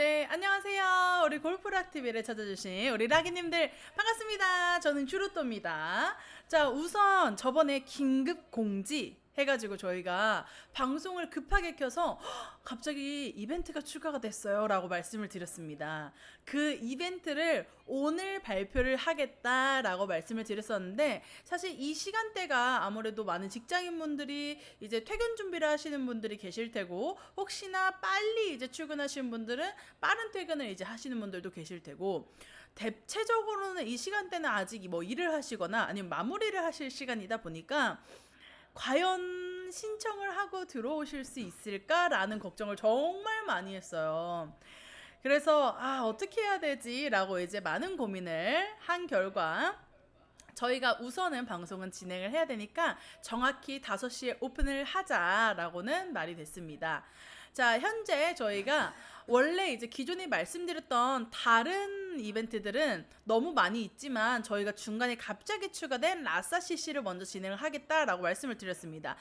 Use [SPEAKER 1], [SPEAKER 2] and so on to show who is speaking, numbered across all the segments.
[SPEAKER 1] 네, 안녕하세요. 우리 골프락 TV를 찾아주신 우리 라기님들 반갑습니다. 저는 주루또입니다. 자, 우선 저번에 긴급 공지 해가지고 저희가 방송을 급하게 켜서 헉, 갑자기 이벤트가 추가가 됐어요 라고 말씀을 드렸습니다. 그 이벤트를 오늘 발표를 하겠다 라고 말씀을 드렸었는데 사실 이 시간대가 아무래도 많은 직장인분들이 이제 퇴근 준비를 하시는 분들이 계실 테고 혹시나 빨리 이제 출근하시는 분들은 빠른 퇴근을 이제 하시는 분들도 계실 테고 대체적으로는 이 시간대는 아직 뭐 일을 하시거나 아니면 마무리를 하실 시간이다 보니까 과연 신청을 하고 들어오실 수 있을까라는 걱정을 정말 많이 했어요. 그래서 아 어떻게 해야 되지라고 이제 많은 고민을 한 결과 저희가 우선은 방송은 진행을 해야 되니까 정확히 5시에 오픈을 하자라고는 말이 됐습니다. 자, 현재 저희가 원래 이제 기존에 말씀드렸던 다른 이벤트들은 너무 많이 있지만 저희가 중간에 갑자기 추가된 라싸 CC를 먼저 진행을 하겠다라고 말씀을 드렸습니다.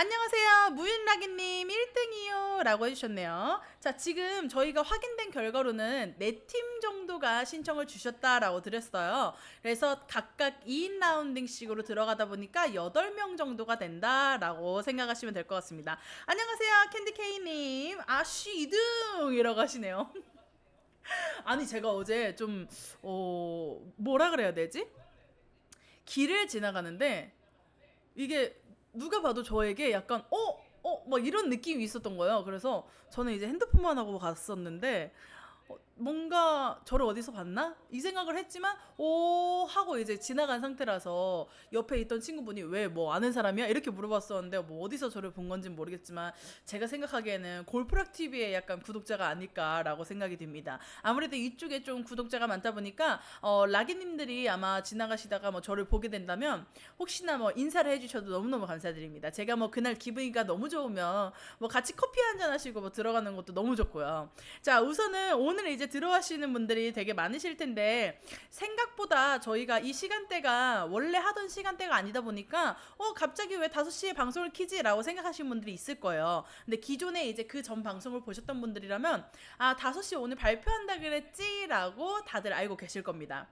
[SPEAKER 1] 안녕하세요. 무인라기님 1등이요. 라고 해주셨네요. 자, 지금 저희가 확인된 결과로는 4팀 정도가 신청을 주셨다라고 드렸어요. 그래서 각각 2인 라운딩식으로 들어가다 보니까 8명 정도가 된다라고 생각하시면 될 것 같습니다. 안녕하세요. 캔디케이님. 아쉬 2등! 이라고 하시네요. 아니, 제가 어제 좀, 어, 뭐라 그래야 되지? 길을 지나가는데, 이게 누가 봐도 저에게 약간 어? 어? 막 이런 느낌이 있었던 거예요. 그래서 저는 이제 핸드폰만 하고 갔었는데 어, 뭔가 저를 어디서 봤나? 이 생각을 했지만 오 하고 이제 지나간 상태라서 옆에 있던 친구분이 왜 뭐 아는 사람이야? 이렇게 물어봤었는데 뭐 어디서 저를 본 건지는 모르겠지만 제가 생각하기에는 골프락 TV의 약간 구독자가 아닐까라고 생각이 듭니다. 아무래도 이쪽에 좀 구독자가 많다 보니까 어 라기님들이 아마 지나가시다가 뭐 저를 보게 된다면 혹시나 뭐 인사를 해주셔도 너무너무 감사드립니다. 제가 뭐 그날 기분이가 너무 좋으면 뭐 같이 커피 한 잔 하시고 뭐 들어가는 것도 너무 좋고요. 자 우선은 오늘 이제 들어가시는 분들이 되게 많으실 텐데 생각보다 저희가 이 시간대가 원래 하던 시간대가 아니다 보니까 어 갑자기 왜 5시에 방송을 키지라고 생각하시는 분들이 있을 거예요. 근데 기존에 이제 그 전 방송을 보셨던 분들이라면 아 5시 오늘 발표한다 그랬지라고 다들 알고 계실 겁니다.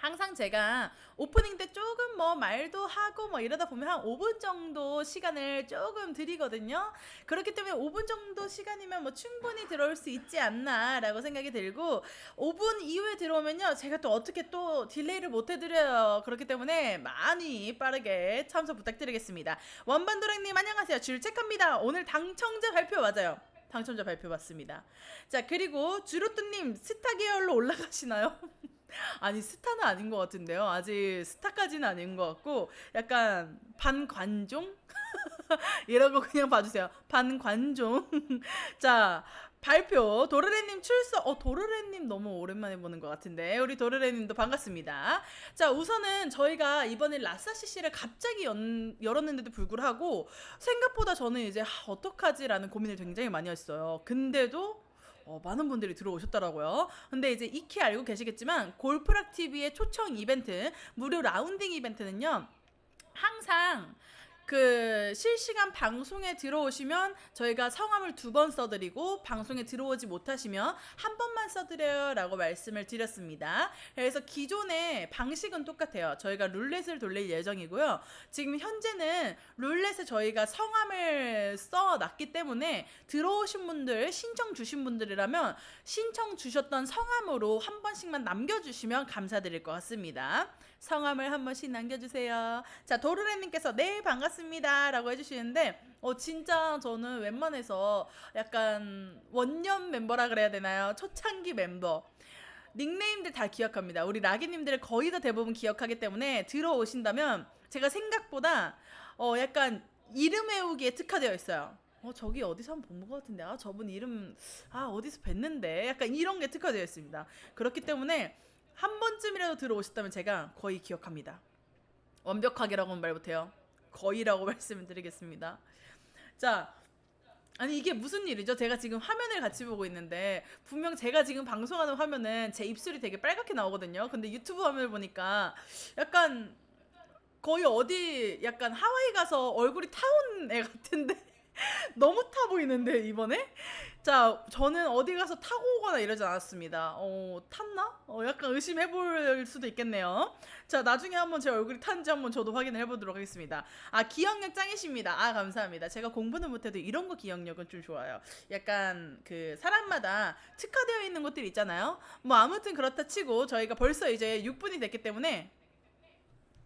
[SPEAKER 1] 항상 제가 오프닝 때 조금 뭐 말도 하고 뭐 이러다 보면 한 5분 정도 시간을 조금 드리거든요. 그렇기 때문에 5분 정도 시간이면 뭐 충분히 들어올 수 있지 않나라고 생각이 들고 5분 이후에 들어오면요. 제가 또 어떻게 또 딜레이를 못 해드려요. 그렇기 때문에 많이 빠르게 참석 부탁드리겠습니다. 원반도랑님 안녕하세요. 줄책합니다. 오늘 당첨자 발표 맞아요. 당첨자 발표 맞습니다. 자, 그리고 주로뚜님 스타 계열로 올라가시나요? 아니 스타는 아닌 것 같은데요. 아직 스타까지는 아닌 것 같고 약간 반관종 이라고 그냥 봐주세요. 반관종. 자 발표 도르래님 출석. 어 도르래님 너무 오랜만에 보는 것 같은데 우리 도르래님도 반갑습니다. 자 우선은 저희가 이번에 라싸 CC를 갑자기 연, 열었는데도 불구하고 생각보다 저는 이제 하, 어떡하지라는 고민을 굉장히 많이 했어요. 근데도 어, 많은 분들이 들어오셨더라고요. 근데 이제 익히 알고 계시겠지만 골프락 TV의 초청 이벤트 무료 라운딩 이벤트는요. 항상 그 실시간 방송에 들어오시면 저희가 성함을 두 번 써드리고 방송에 들어오지 못하시면 한 번만 써드려요라고 말씀을 드렸습니다. 그래서 기존의 방식은 똑같아요. 저희가 룰렛을 돌릴 예정이고요. 지금 현재는 룰렛에 저희가 성함을 써놨기 때문에 들어오신 분들 신청 주신 분들이라면 신청 주셨던 성함으로 한 번씩만 남겨주시면 감사드릴 것 같습니다. 성함을 한 번씩 남겨주세요. 자 도르래님께서 네 반갑습니다 라고 해주시는데 어 진짜 저는 웬만해서 약간 원년 멤버라 그래야 되나요? 초창기 mem버 닉네임들 다 기억합니다. 우리 라기님들을 거의 다 대부분 기억하기 때문에 들어오신다면 제가 생각보다 어 약간 이름 외우기에 특화되어 있어요. 어 저기 어디서 한 번 본 것 같은데 아 저분 이름 아 어디서 뵀는데 약간 이런 게 특화되어 있습니다. 그렇기 때문에 한 번쯤이라도 들어오셨다면 제가 거의 기억합니다. 완벽하게라고는 말 못해요. 거의라고 말씀을 드리겠습니다. 자, 아니 이게 무슨 일이죠? 제가 지금 화면을 같이 보고 있는데 분명 제가 지금 방송하는 화면은 제 입술이 되게 빨갛게 나오거든요. 근데 유튜브 화면을 보니까 약간 거의 어디 약간 하와이 가서 얼굴이 타온 애 같은데 너무 타 보이는데 이번에 자, 저는 어디 가서 타고 오거나 이러지 않았습니다. 어, 탔나? 어, 약간 의심해 볼 수도 있겠네요. 자, 나중에 한번 제 얼굴이 탄지 한번 저도 확인을 해보도록 하겠습니다. 아, 기억력 짱이십니다. 아, 감사합니다. 제가 공부는 못해도 이런 거 기억력은 좀 좋아요. 약간 그 사람마다 특화되어 있는 것들이 있잖아요. 뭐 아무튼 그렇다 치고 저희가 벌써 이제 6분이 됐기 때문에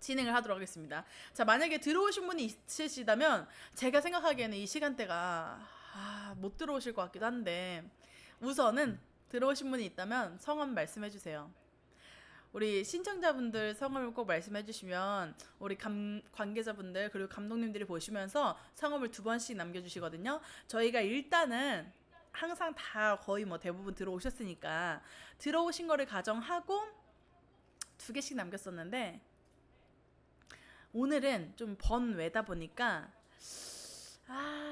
[SPEAKER 1] 진행을 하도록 하겠습니다. 자, 만약에 들어오신 분이 있으시다면 제가 생각하기에는 이 시간대가 아, 못 들어오실 것 같기도 한데 우선은 들어오신 분이 있다면 성함 말씀해 주세요. 우리 신청자분들 성함을 꼭 말씀해 주시면 우리 감, 관계자분들 그리고 감독님들이 보시면서 성함을 두 번씩 남겨 주시거든요. 저희가 일단은 항상 다 거의 뭐 대부분 들어오셨으니까 들어오신 거를 가정하고 두 개씩 남겼었는데 오늘은 좀 번외다 보니까 아,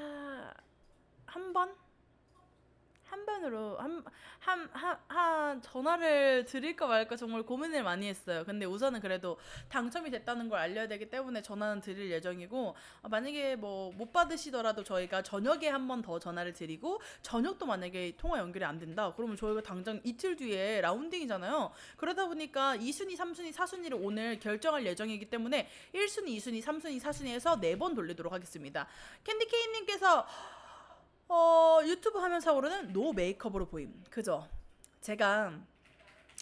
[SPEAKER 1] 한 번? 한 번으로 한한한 한 전화를 드릴까 말까 정말 고민을 많이 했어요. 근데 우선은 그래도 당첨이 됐다는 걸 알려야 되기 때문에 전화는 드릴 예정이고 아, 만약에 뭐 못 받으시더라도 저희가 저녁에 한 번 더 전화를 드리고 저녁도 만약에 통화 연결이 안 된다. 그러면 저희가 당장 이틀 뒤에 라운딩이잖아요. 그러다 보니까 2순위, 3순위, 4순위를 오늘 결정할 예정이기 때문에 1순위, 2순위, 3순위, 4순위에서 네 번 돌리도록 하겠습니다. 캔디케이 님께서 어, 유튜브 하면서로는 노 메이크업으로 보임. 그죠? 제가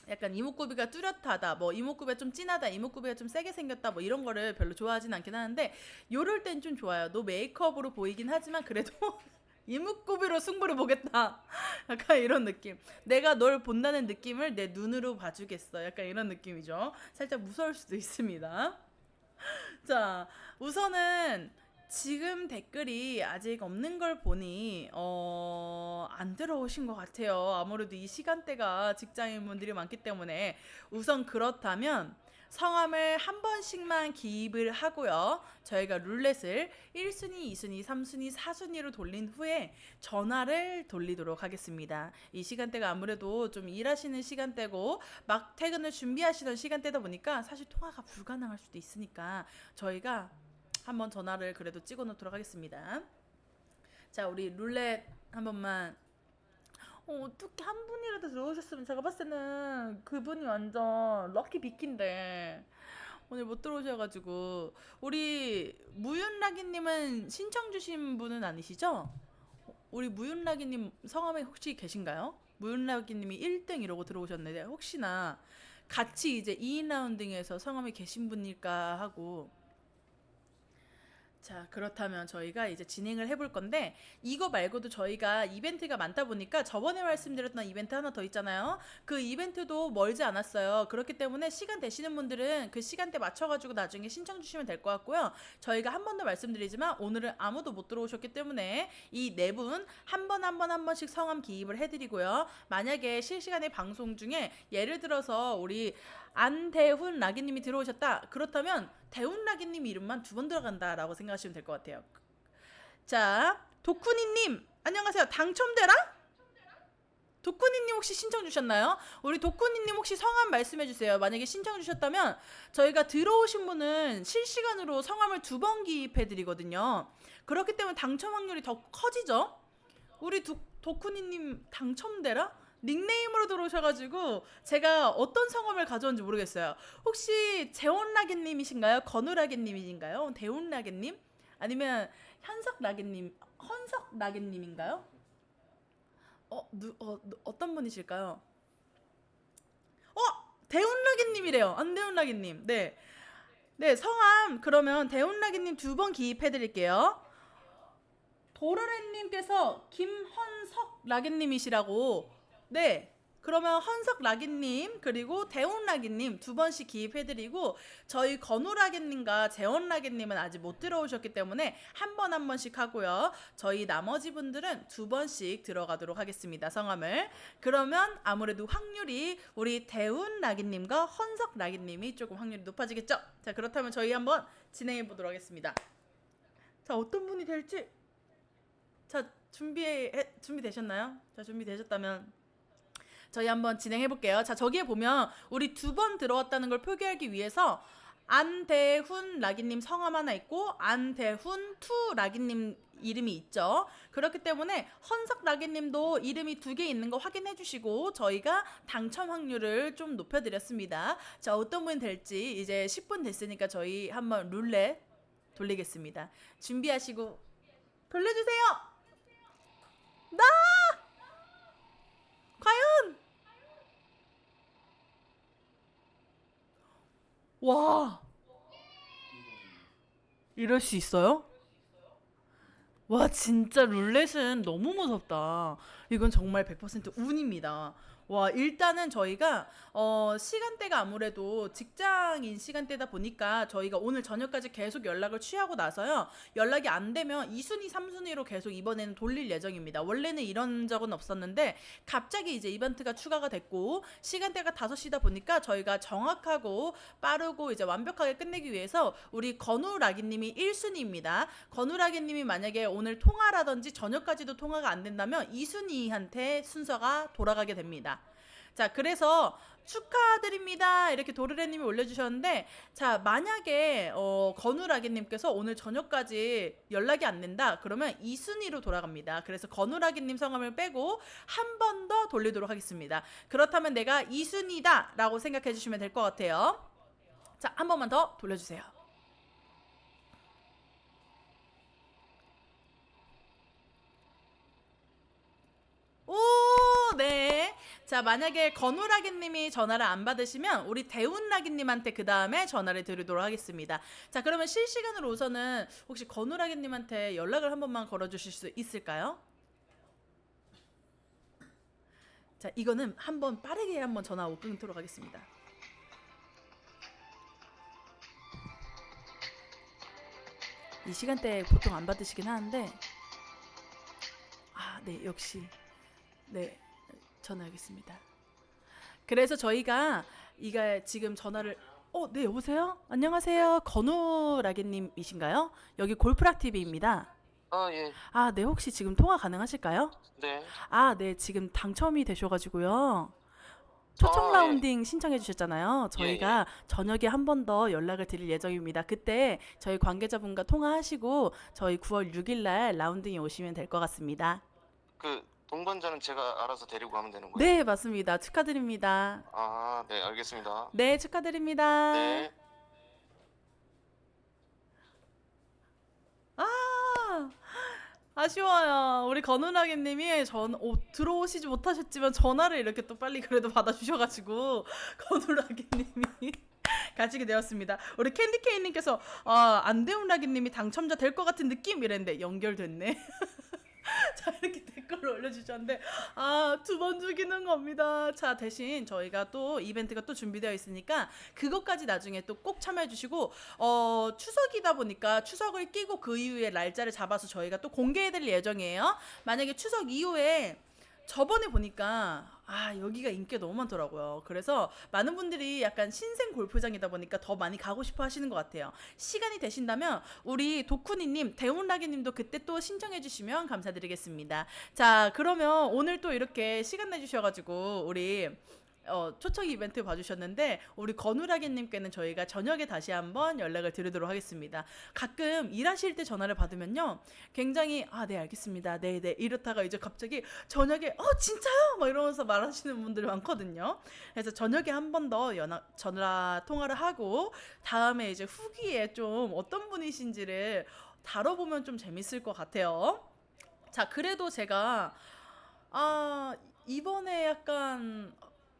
[SPEAKER 1] 약간 이목구비가 뚜렷하다, 뭐 이목구비가 좀 진하다, 이목구비가 좀 세게 생겼다, 뭐 이런 거를 별로 좋아하진 않긴 하는데 요럴 땐 좀 좋아요. 노 메이크업으로 보이긴 하지만 그래도 이목구비로 승부를 보겠다. 약간 이런 느낌. 내가 널 본다는 느낌을 내 눈으로 봐주겠어. 약간 이런 느낌이죠. 살짝 무서울 수도 있습니다. 자, 우선은 지금 댓글이 아직 없는 걸 보니 어, 안 들어오신 것 같아요. 아무래도 이 시간대가 직장인분들이 많기 때문에 우선 그렇다면 성함을 한 번씩만 기입을 하고요. 저희가 룰렛을 1순위, 2순위, 3순위, 4순위로 돌린 후에 전화를 돌리도록 하겠습니다. 이 시간대가 아무래도 좀 일하시는 시간대고 막 퇴근을 준비하시던 시간대다 보니까 사실 통화가 불가능할 수도 있으니까 저희가 한번 전화를 그래도 찍어 놓도록 하겠습니다. 자, 우리 룰렛 한 번만 어, 어떻게 한 분이라도 들어오셨으면 제가 봤을 때는 그분이 완전 럭키 비키인데 오늘 못 들어오셔가지고 우리 무윤라기님은 신청 주신 분은 아니시죠? 우리 무윤라기님 성함에 혹시 계신가요? 무윤라기님이 1등 이러고 들어오셨는데 혹시나 같이 이제 2인 라운딩에서 성함에 계신 분일까 하고 자, 그렇다면 저희가 이제 진행을 해볼 건데, 이거 말고도 저희가 이벤트가 많다 보니까 저번에 말씀드렸던 이벤트 하나 더 있잖아요. 그 이벤트도 멀지 않았어요. 그렇기 때문에 시간 되시는 분들은 그 시간대 맞춰가지고 나중에 신청 주시면 될 것 같고요. 저희가 한 번 더 말씀드리지만, 오늘은 아무도 못 들어오셨기 때문에 이 네 분 한 번 한 번 한 번씩 성함 기입을 해드리고요. 만약에 실시간에 방송 중에 예를 들어서 우리 안대훈 라기님이 들어오셨다. 그렇다면 대훈 라기님 이름만 두 번 들어간다라고 생각하시면 될 것 같아요. 자, 도쿠니님 안녕하세요. 당첨되라? 도쿠니님 혹시 신청 주셨나요? 우리 도쿠니님 혹시 성함 말씀해 주세요. 만약에 신청 주셨다면 저희가 들어오신 분은 실시간으로 성함을 두 번 기입해 드리거든요. 그렇기 때문에 당첨 확률이 더 커지죠. 우리 도, 도쿠니님 당첨되라? 닉네임으로 들어오셔가지고 제가 어떤 성함을 가져온지 모르겠어요. 혹시 재원라겐님이신가요? 건우라겐님이신가요? 대운라겐님? 아니면 현석라겐님, 헌석라겐님인가요? 어, 누, 어, 누- 어떤 분이실까요? 어, 대운라겐님이래요. 안대운라겐님. 네, 네 성함 그러면 대운라겐님 두 번 기입해드릴게요. 도르렌님께서 김헌석 라겐님이시라고 네. 그러면 헌석 라기님 그리고 대훈 라기님 두 번씩 기입해드리고 저희 건우 라기님과 재원 라기님은 아직 못 들어오셨기 때문에 한번한 번씩 하고요. 저희 나머지 분들은 두 번씩 들어가도록 하겠습니다. 성함을 그러면 아무래도 확률이 우리 대훈 라기님과 헌석 라기님이 조금 확률이 높아지겠죠. 자 그렇다면 저희 한번 진행해 보도록 하겠습니다. 자 어떤 분이 될지 자 준비 준비 되셨나요? 자 준비 되셨다면 저희 한번 진행해 볼게요. 자, 저기에 보면 우리 두 번 들어왔다는 걸 표기하기 위해서 안대훈 라기님 성함 하나 있고 안대훈 투 라기님 이름이 있죠. 그렇기 때문에 헌석 라기님도 이름이 두 개 있는 거 확인해 주시고 저희가 당첨 확률을 좀 높여드렸습니다. 자 어떤 분이 될지 이제 10분 됐으니까 저희 한번 룰렛 돌리겠습니다. 준비하시고 돌려주세요. 나 과연 와 이럴 수 있어요? 와 진짜 룰렛은 너무 무섭다. 이건 정말 100% 운입니다. 와 일단은 저희가 어 시간대가 아무래도 직장인 시간대다 보니까 저희가 오늘 저녁까지 계속 연락을 취하고 나서요. 연락이 안 되면 2순위 3순위로 계속 이번에는 돌릴 예정입니다. 원래는 이런 적은 없었는데 갑자기 이제 이벤트가 추가가 됐고 시간대가 5시다 보니까 저희가 정확하고 빠르고 이제 완벽하게 끝내기 위해서 우리 건우라기 님이 1순위입니다. 건우라기 님이 만약에 오늘 통화라든지 저녁까지도 통화가 안 된다면 2순위한테 순서가 돌아가게 됩니다 자, 그래서 축하드립니다. 이렇게 도르래님이 올려주셨는데, 자, 만약에, 어, 건우라기님께서 오늘 저녁까지 연락이 안 된다, 그러면 2순위로 돌아갑니다. 그래서 건우라기님 성함을 빼고 한 번 더 돌리도록 하겠습니다. 그렇다면 내가 2순위다! 라고 생각해 주시면 될 것 같아요. 자, 한 번만 더 돌려주세요. 오, 네. 자, 만약에 건우라기님이 전화를 안 받으시면 우리 대운라기님한테 그 다음에 전화를 드리도록 하겠습니다. 자, 그러면 실시간으로 우선은 혹시 건우라기님한테 연락을 한 번만 걸어주실 수 있을까요? 자, 이거는 한번 빠르게 한번 전화 못 끊도록 하겠습니다. 이 시간대에 보통 안 받으시긴 하는데, 아, 네, 역시. 네, 전화하겠습니다. 그래서 저희가 이가 지금 전화를 어, 네, 여보세요? 안녕하세요. 건우 라게님이신가요? 여기 골프락 TV입니다.
[SPEAKER 2] 아, 예.
[SPEAKER 1] 아, 네, 혹시 지금 통화 가능하실까요?
[SPEAKER 2] 네.
[SPEAKER 1] 아, 네, 지금 당첨이 되셔가지고요. 초청
[SPEAKER 2] 아, 예.
[SPEAKER 1] 라운딩 신청해 주셨잖아요. 저희가 저녁에 한 번 더 연락을 드릴 예정입니다. 그때 저희 관계자분과 통화하시고 저희 9월 6일 날 라운딩에 오시면 될 것 같습니다.
[SPEAKER 2] 그 동반자는 제가 알아서 데리고 가면 되는 거예요?
[SPEAKER 1] 네, 맞습니다. 축하드립니다.
[SPEAKER 2] 아, 네, 알겠습니다.
[SPEAKER 1] 네, 축하드립니다.
[SPEAKER 2] 네.
[SPEAKER 1] 아, 아쉬워요. 우리 건우라기님이 전 오, 들어오시지 못하셨지만 전화를 이렇게 또 빨리 그래도 받아주셔가지고 건우라기님이 가지게 되었습니다. 우리 캔디케이님께서 아, 안대훈라기님이 당첨자 될 것 같은 느낌 이랬는데 연결됐네. 자 이렇게 댓글을 올려주셨는데 아 두 번 죽이는 겁니다. 자 대신 저희가 또 이벤트가 또 준비되어 있으니까 그것까지 나중에 또 꼭 참여해 주시고 어 추석이다 보니까 추석을 끼고 그 이후에 날짜를 잡아서 저희가 또 공개해드릴 예정이에요. 만약에 추석 이후에 저번에 보니까 아 여기가 인기가 너무 많더라고요. 그래서 많은 분들이 약간 신생 골프장이다 보니까 더 많이 가고 싶어 하시는 것 같아요. 시간이 되신다면 우리 도쿠니님, 대운라기님도 그때 또 신청해 주시면 감사드리겠습니다. 자 그러면 오늘 또 이렇게 시간 내주셔가지고 우리 어, 초청 이벤트 봐주셨는데 우리 건우라기님께는 저희가 저녁에 다시 한번 연락을 드리도록 하겠습니다. 가끔 일하실 때 전화를 받으면요, 굉장히 아 네 알겠습니다, 네네 이렇다가 이제 갑자기 저녁에 어 진짜요? 막 이러면서 말하시는 분들이 많거든요. 그래서 저녁에 한 번더 전화 통화를 하고 다음에 이제 후기에 좀 어떤 분이신지를 다뤄보면 좀 재밌을 것 같아요. 자 그래도 제가 아 이번에 약간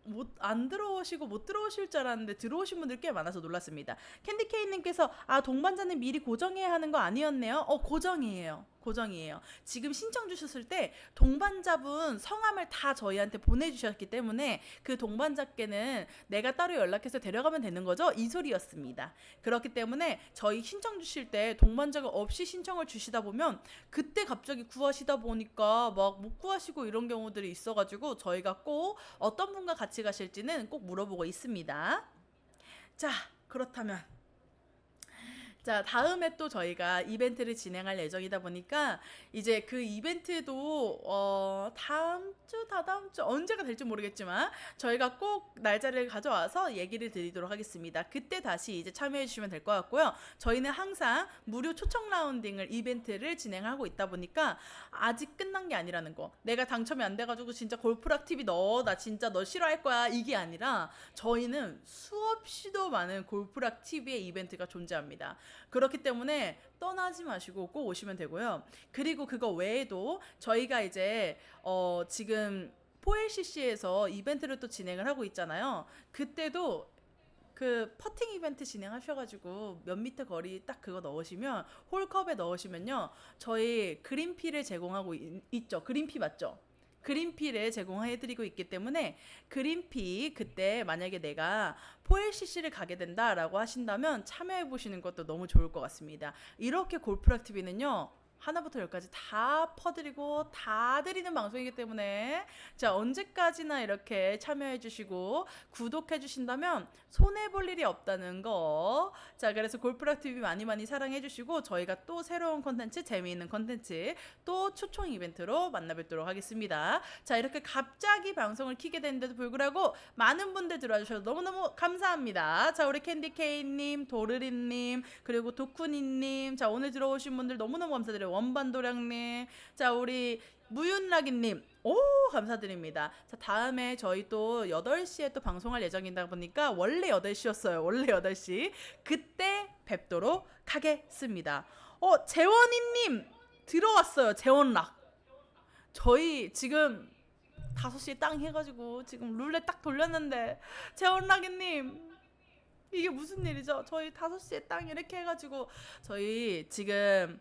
[SPEAKER 1] 못 안 들어오시고 못 들어오실 줄 알았는데 들어오신 분들 꽤 많아서 놀랐습니다. 캔디케이님께서 아 동반자는 미리 고정해야 하는 거 아니었네요. 어 고정이에요. 고정이에요. 지금 신청 주셨을 때 동반자분 성함을 다 저희한테 보내주셨기 때문에 그 동반자께는 내가 따로 연락해서 데려가면 되는 거죠. 이 소리였습니다. 그렇기 때문에 저희 신청 주실 때 동반자가 없이 신청을 주시다 보면 그때 갑자기 구하시다 보니까 막 못 구하시고 이런 경우들이 있어가지고 저희가 꼭 어떤 분과 같이 가실지는 꼭 물어보고 있습니다. 자, 그렇다면 자, 다음에 또 저희가 이벤트를 진행할 예정이다 보니까 이제 그 이벤트도 어, 다음 주, 다다음 주 언제가 될지 모르겠지만 저희가 꼭 날짜를 가져와서 얘기를 드리도록 하겠습니다. 그때 다시 이제 참여해 주시면 될 것 같고요. 저희는 항상 무료 초청 라운딩을 이벤트를 진행하고 있다 보니까 아직 끝난 게 아니라는 거. 내가 당첨이 안 돼가지고 진짜 골프락 TV 너 나 진짜 너 싫어할 거야 이게 아니라 저희는 수없이도 많은 골프락 TV의 이벤트가 존재합니다. 그렇기 때문에 떠나지 마시고 꼭 오시면 되고요. 그리고 그거 외에도 저희가 이제 어 지금 4LCC에서 이벤트를 또 진행을 하고 있잖아요. 그때도 그 퍼팅 이벤트 진행하셔가지고 몇 미터 거리 딱 그거 넣으시면 홀컵에 넣으시면요 저희 그린피를 제공하고 있, 있죠 그린피 맞죠? 그린피를 제공해드리고 있기 때문에 그린피 그때 만약에 내가 4LCC를 가게 된다라고 하신다면 참여해 보시는 것도 너무 좋을 것 같습니다. 이렇게 골프락 TV는요. 하나부터 열까지 다 퍼드리고 다 드리는 방송이기 때문에 자 언제까지나 이렇게 참여해 주시고 구독해 주신다면 손해 볼 일이 없다는 거. 자 그래서 골프락 TV 많이 많이 사랑해 주시고 저희가 또 새로운 컨텐츠 재미있는 컨텐츠 또 초청 이벤트로 만나뵙도록 하겠습니다. 자 이렇게 갑자기 방송을 키게 됐는데도 불구하고 많은 분들 들어와 주셔서 너무너무 감사합니다. 자 우리 캔디케이님, 도르리님 그리고 도쿠니님 자 오늘 들어오신 분들 너무너무 감사드려요. 원반도량님 자 우리 무윤락이님 오 감사드립니다. 자 다음에 저희 또 8시에 또 방송할 예정이다 보니까 원래 8시였어요. 원래 8시 그때 뵙도록 하겠습니다. 어 재원이님 들어왔어요. 재원락 저희 지금 5시에 땅 해가지고 지금 룰렛 딱 돌렸는데 재원락이님 이게 무슨 일이죠? 저희 5시에 땅 이렇게 해가지고 저희 지금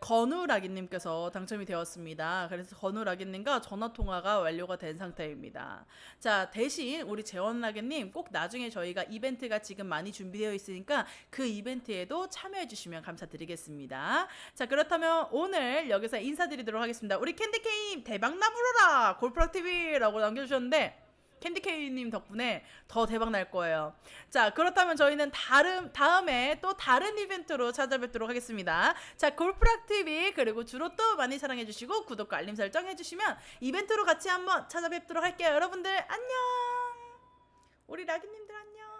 [SPEAKER 1] 건우라기님께서 당첨이 되었습니다. 그래서 건우라기님과 전화 통화가 완료가 된 상태입니다. 자 대신 우리 재원라기님 꼭 나중에 저희가 이벤트가 지금 많이 준비되어 있으니까 그 이벤트에도 참여해주시면 감사드리겠습니다. 자 그렇다면 오늘 여기서 인사드리도록 하겠습니다. 우리 캔디케이님 대박 나부러라 골프락 TV라고 남겨주셨는데. 캔디케이님 덕분에 더 대박 날 거예요. 자, 그렇다면 저희는 다른, 다음에 또 다른 이벤트로 찾아뵙도록 하겠습니다. 자, 골프락 TV, 그리고 주로 또 많이 사랑해주시고, 구독과 알림 설정 해주시면 이벤트로 같이 한번 찾아뵙도록 할게요. 여러분들, 안녕! 우리 라기님들 안녕!